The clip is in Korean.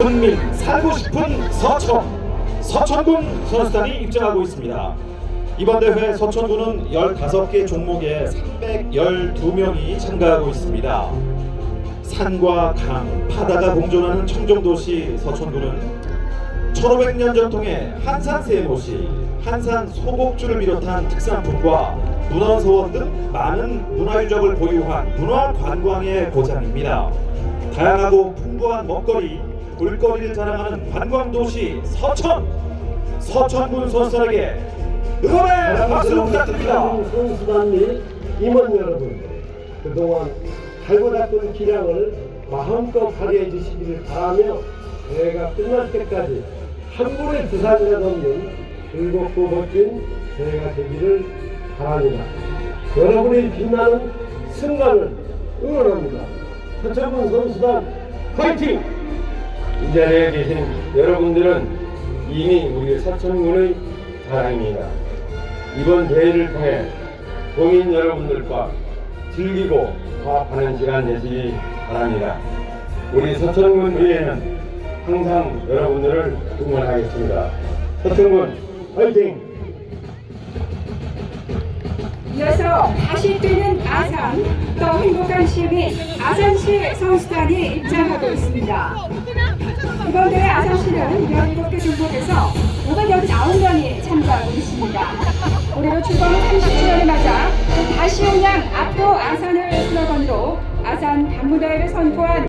국민 살고 싶은 서천 서천군 선수단이 입장하고 있습니다. 이번 대회 서천군은 15개 종목에 312명이 참가하고 있습니다. 산과 강, 바다가 공존하는 청정도시 서천군은 1500년 전통의 한산 세모시, 한산 소곡주를 비롯한 특산품과 문화서원 등 많은 문화유적을 보유한 문화관광의 고장입니다. 다양하고 풍부한 먹거리, 볼거리를 자랑하는 관광도시 서천! 서천군 선수에게 응원의 박수 부탁드립니다. 선수단 및 임원 여러분 그동안 닦은 기량을 마음껏 발휘해 주시기를 바라며 대회가 끝날 때까지 한 분의 부산이라 없는 즐겁고 멋진 대회가 되기를 바랍니다. 여러분의 빛나는 승관을 응원합니다. 서천군 선수단 파이팅! 이 자리에 계신 여러분들은 이미 우리 서천군의 자랑입니다. 이번 대회를 통해 동인 여러분들과 즐기고 화합하는 시간 되시기 바랍니다. 우리 서천군 의회는 항상 여러분들을 응원하겠습니다. 서천군 화이팅! 이어서 다시 뛰는 아산 더 행복한 시민 아산시 선수단이 입장하고 있습니다. 이번 대회 아산시는 17개 종목에서 589명이 참가하고 있습니다. 올해로 출범 30주년을 맞아 다시 온양 앞으로 아산을 슬로건으로 아산 당무대회를 선포한